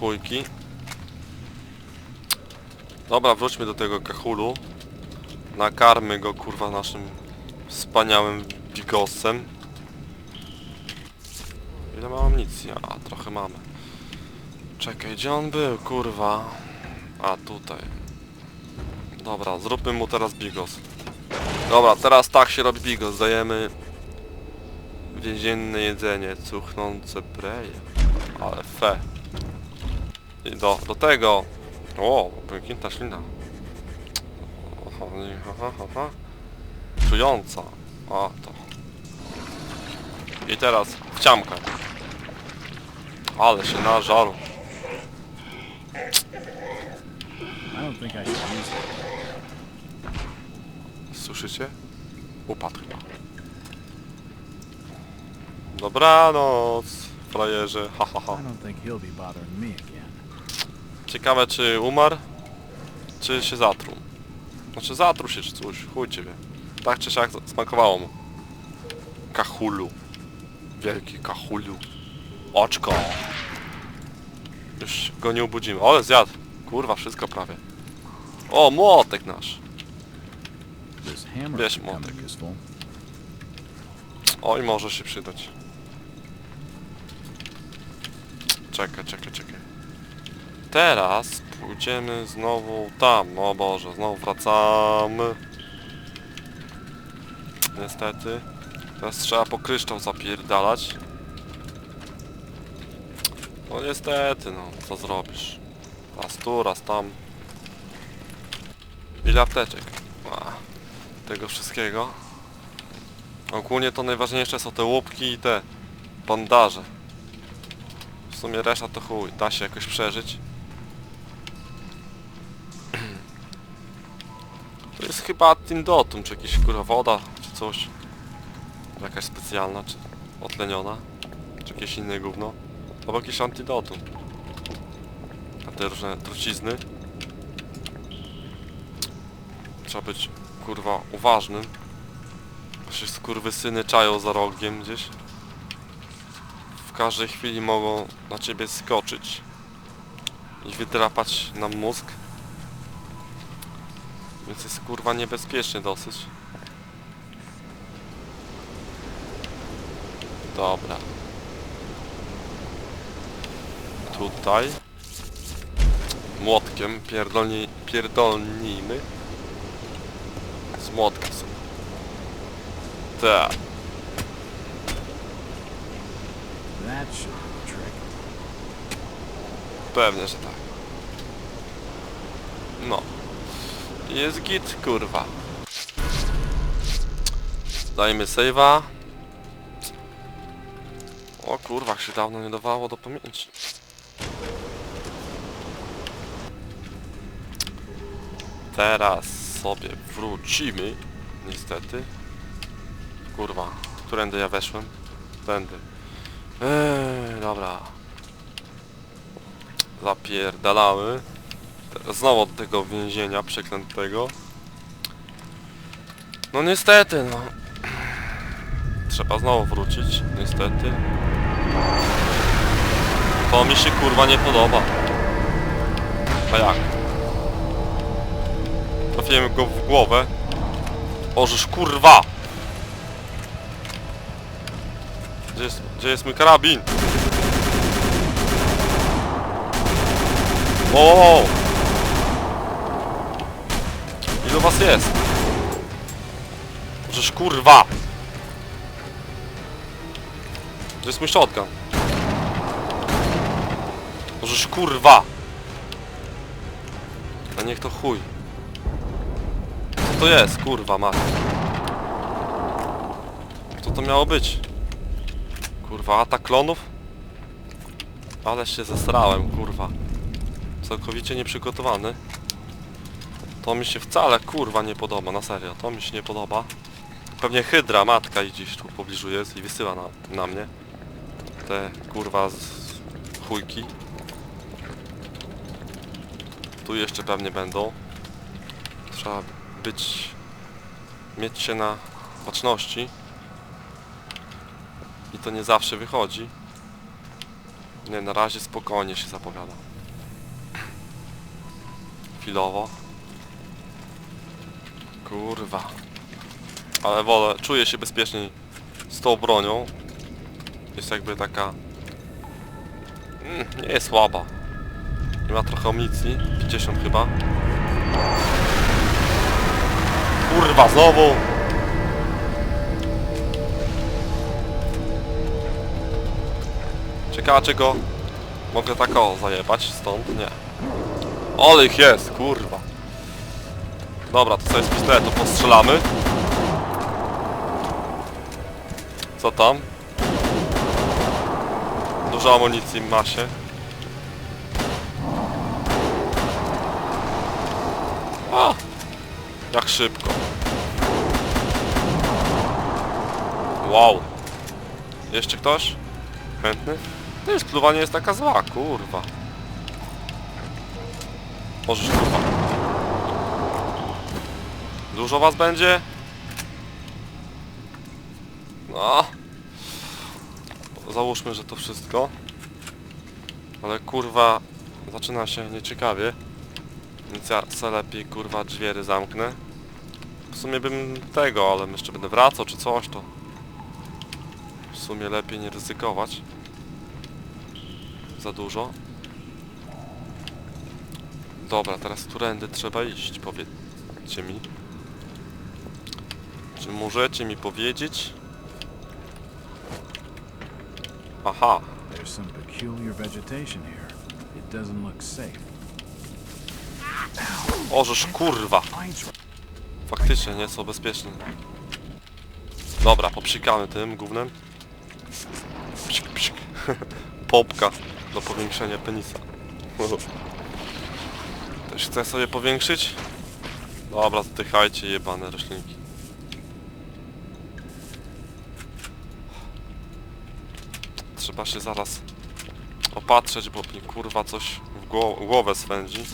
chujki. Dobra, wróćmy do tego kachulu. Nakarmy go kurwa naszym wspaniałym bigosem. Ile mamy amunicji? A, trochę mamy. Czekaj, gdzie on był, kurwa? A, tutaj. Dobra, zróbmy mu teraz bigos. Dobra, teraz tak się robi bigos. Dajemy więzienne jedzenie, cuchnące preje. Ale fe. I do, do tego. O, pęknięta ślina. Aha, aha, aha. Czująca. A, to. I teraz wciamka. Ale się. I I use it. Słyszycie? Upadł chyba. Dobranoc, frajerze, ha ha I ha. don't think he'll be bothering me again. Ciekawe czy umarł, czy się zatruł. Znaczy zatruł się czy coś, chuj ciebie. Tak czy siak smakowało mu. Kachulu. Wielki kachulu. Oczko. Już go nie obudzimy. Ale zjadł. Kurwa, wszystko prawie. O, młotek nasz. Bierz młotek. Oj, może się przydać. Czekaj, czekaj, czekaj. Teraz pójdziemy znowu tam. O Boże, znowu wracamy. Niestety. Teraz trzeba po kryształ zapierdalać. No niestety, no. Co zrobisz? Raz tu, raz tam. Ile apteczek? A, tego wszystkiego. Ogólnie to najważniejsze są te łupki i te bandaże. W sumie reszta to chuj, da się jakoś przeżyć. Jest chyba Tindotum, czy jakieś kurwa woda, czy coś. Jakaś specjalna, czy otleniona, czy jakieś inne gówno. Albo jakieś antidotum. A te różne trucizny. Trzeba być kurwa uważnym. Bo się skurwysyny czają za rogiem gdzieś. W każdej chwili mogą na ciebie skoczyć i wydrapać nam mózg. Więc jest kurwa niebezpiecznie dosyć. Dobra. Tutaj. Młotkiem pierdolni, pierdolnijmy. Z młotka sobie. Tak. Pewnie, że tak. No. Jest git, kurwa. Dajmy save'a. O kurwa, się dawno nie dawało do pamięci. Teraz sobie wrócimy. Niestety. Kurwa, którędy ja weszłem? Tędy. Eee, dobra. Zapierdalamy. Znowu do tego więzienia przeklętego. No niestety, no. Trzeba znowu wrócić, niestety. To mi się kurwa nie podoba. A jak? Trafiłem go w głowę. Ożeż kurwa! Gdzie jest, gdzie jest mój karabin? Wow! Ilu was jest? Żeż kurwa! Gdzie jest mój shotgun? Żeż kurwa! A niech to chuj. Co to jest, kurwa ma? Co to miało być? Kurwa, atak klonów? Ale się zesrałem, kurwa. Całkowicie nieprzygotowany. To mi się wcale kurwa nie podoba, na serio, to mi się nie podoba. Pewnie hydra matka i gdzieś tu w pobliżu jest i wysyła na, na mnie. Te kurwa z chujki. Tu jeszcze pewnie będą. Trzeba być... mieć się na baczności. I to nie zawsze wychodzi. Nie, na razie spokojnie się zapowiada. Chwilowo. Kurwa. Ale wolę, czuję się bezpieczniej z tą bronią. Jest jakby taka... Mm, nie jest słaba. Nie ma trochę amunicji. 50 chyba. Kurwa, znowu! Ciekawe czego mogę tak o zajebać stąd? Nie. Ale ich jest, kurwa. Dobra, to sobie z pistoletu postrzelamy. Co tam? Dużo amunicji ma się. Jak szybko. Wow. Jeszcze ktoś? Chętny? To jest pluwanie jest taka zła, kurwa. Możesz kurwa. Dużo was będzie? No. Załóżmy, że to wszystko. Ale kurwa, zaczyna się nieciekawie. Więc ja se lepiej kurwa drzwiery zamknę. W sumie bym tego, ale jeszcze będę wracał czy coś to. W sumie lepiej nie ryzykować. Za dużo. Dobra, teraz którędy trzeba iść, powiedzcie mi. Czy możecie mi powiedzieć? Aha, There's some peculiar vegetation here. It doesn't look safe. ożeż kurwa. Faktycznie nie są bezpieczni. Dobra, popsikamy tym gównem. Psik, psik. Popka do powiększenia penisa. Ktoś chce sobie powiększyć? Dobra, zdychajcie jebane roślinki. Trzeba się zaraz opatrzeć, bo mi kurwa coś w gło- głowę swędzi.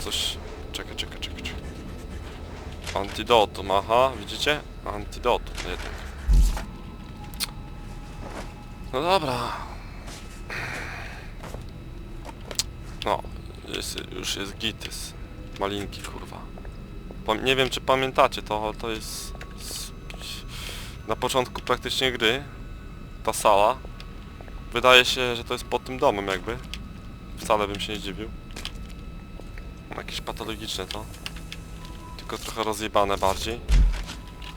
Coś... Czekaj, czekaj, czekaj, czekaj. Antidotum, aha, widzicie? Antidotum jednak. No dobra. No, jest, już jest gitys. Malinki, kurwa. Nie wiem, czy pamiętacie, to, to jest... Na początku praktycznie gry ta sala. Wydaje się, że to jest pod tym domem jakby. Wcale bym się nie dziwił. Jakieś patologiczne to. Tylko trochę rozjebane bardziej.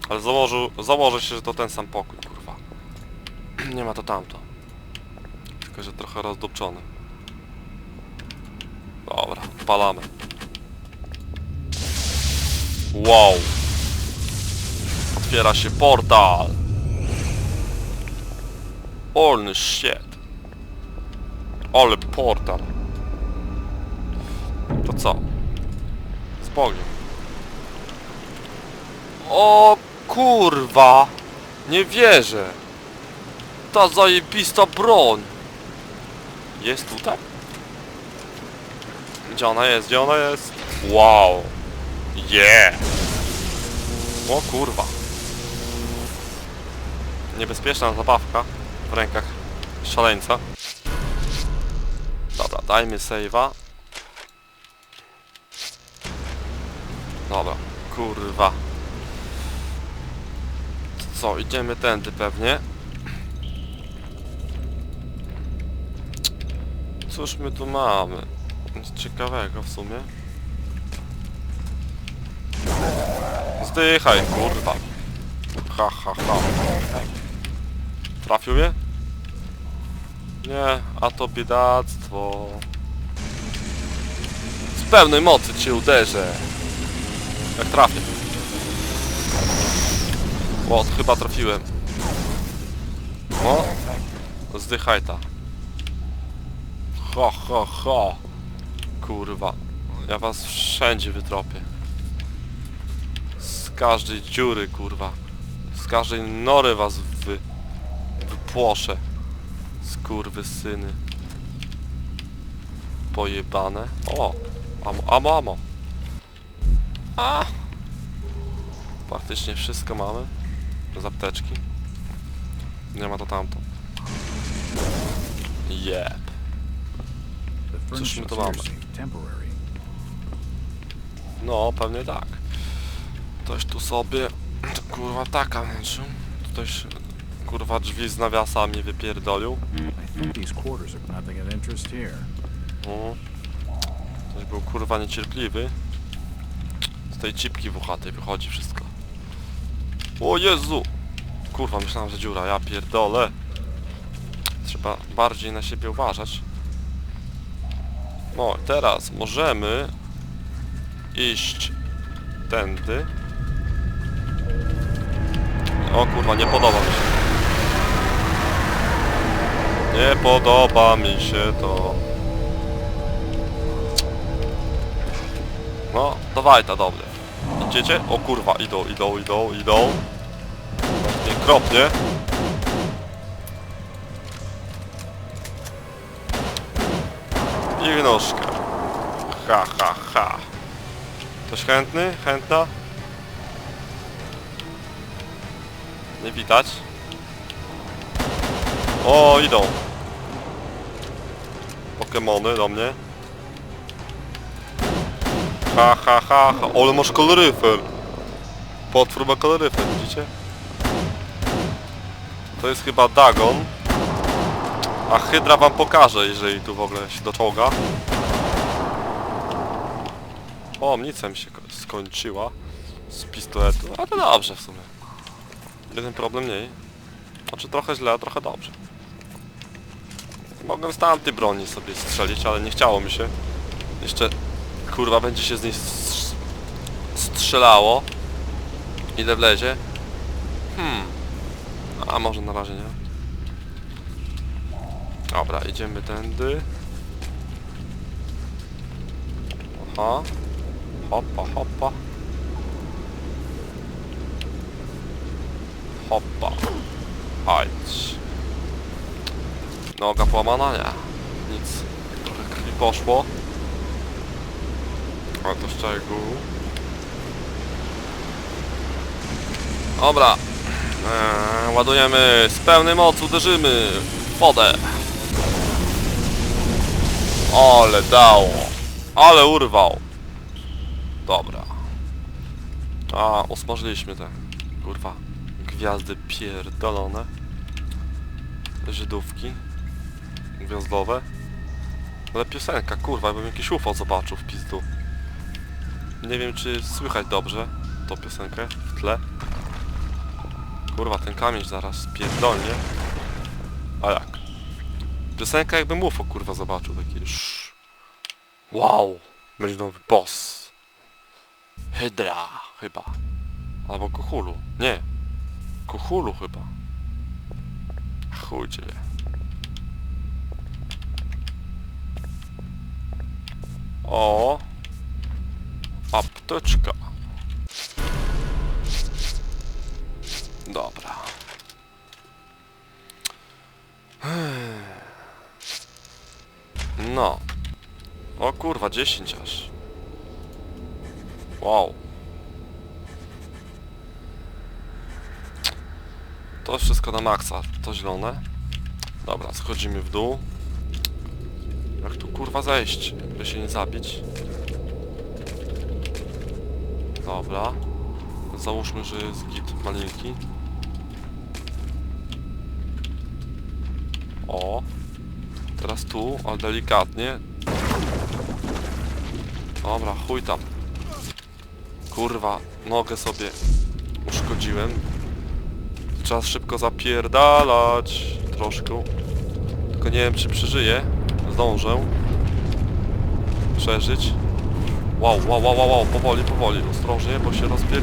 Ale założył, założę się, że to ten sam pokój, kurwa. Nie ma to tamto. Tylko, że trochę rozdupczony. Dobra, palamy. Wow. Otwiera się portal. Olny shit. Ale portal. To co? Z Bogiem. O kurwa! Nie wierzę! Ta zajebista broń! Jest tutaj? Gdzie ona jest? Gdzie ona jest? Wow! Yeah! O kurwa! Niebezpieczna zabawka w rękach szaleńca. Dobra, dajmy save'a. Dobra, kurwa. Co, idziemy tędy pewnie. Cóż my tu mamy? Nic ciekawego w sumie. Zdychaj, kurwa. Ha, ha, ha. Trafił mnie? Nie, a to biedactwo. Z pełnej mocy cię uderzę. Jak trafię. O, chyba trafiłem. O, zdychaj ta. Ho, ho, ho. Kurwa. Ja was wszędzie wytropię. Z każdej dziury, kurwa. Z każdej nory was wy... wypłoszę. Skurwy syny. Pojebane. O! Amo, amo, amo. A! Praktycznie wszystko mamy. Z apteczki. Nie ma to tamto. Jeb. Cóż my here mamy? No, pewnie tak. Ktoś tu sobie... Kurwa taka męczył. Ktoś... Kurwa drzwi z nawiasami wypierdolił. No. Ktoś był kurwa niecierpliwy. Z tej cipki włochatej wychodzi wszystko. O Jezu! Kurwa, myślałem, że dziura, ja pierdolę. Trzeba bardziej na siebie uważać. No, teraz możemy iść tędy. O kurwa, nie podoba mi się. Nie podoba mi się to. No, dawaj ta do mnie. Idziecie? O kurwa, idą, idą, idą, idą. Nie kropnie. I nóżka. Ha, ha, ha. Ktoś chętny? Chętna? Nie widać. O, idą. Pokemony do mnie. Ha, ha, ha, ha. Ale masz koloryfer. Potwór ma koloryfer, widzicie? To jest chyba Dagon. A Hydra wam pokaże, jeżeli tu w ogóle się doczołga. O, amunicja mi się ko- skończyła z pistoletu, a to dobrze w sumie. Jeden problem mniej. Znaczy trochę źle, a trochę dobrze. Mogłem z tamtej broni sobie strzelić, ale nie chciało mi się. Jeszcze kurwa będzie się z niej strz- strzelało. Ile wlezie? Hmm. A może na razie nie. Dobra, idziemy tędy. Aha. Hopa, hopa. Hopa. Ajdź. Noga połamana? Nie. Nic. Trochę krwi poszło. A to szczegół. Dobra. Eee, ładujemy z pełnej mocy, uderzymy w wodę. Ale dało. Ale urwał. Dobra. A, usmażyliśmy te, kurwa, gwiazdy pierdolone. Żydówki. Gwiazdowe. Ale piosenka, kurwa, jakbym jakiś UFO zobaczył w pizdu. Nie wiem, czy słychać dobrze tą piosenkę w tle. Kurwa, ten kamień zaraz pierdolnie. A jak? Piosenka jakbym UFO, kurwa, zobaczył. Taki. Wow! Będzie nowy boss. Hydra, chyba. Albo Kuchulu. Nie. Kuchulu chyba. Chuj cię O! Apteczka. Dobra. No. O kurwa, 10 aż. Wow. To wszystko na maksa, to zielone. Dobra, schodzimy w dół. Jak tu kurwa zejść, by się nie zabić. Dobra. Załóżmy, że jest git malinki. O. Teraz tu, ale delikatnie. Dobra, chuj tam. Kurwa, nogę sobie uszkodziłem. Czas szybko zapierdalać. Troszkę. Tylko nie wiem, czy przeżyję. Zdążę. Przeżyć. Wow, wow, wow, wow, powoli, powoli. Ostrożnie, bo się rozpier...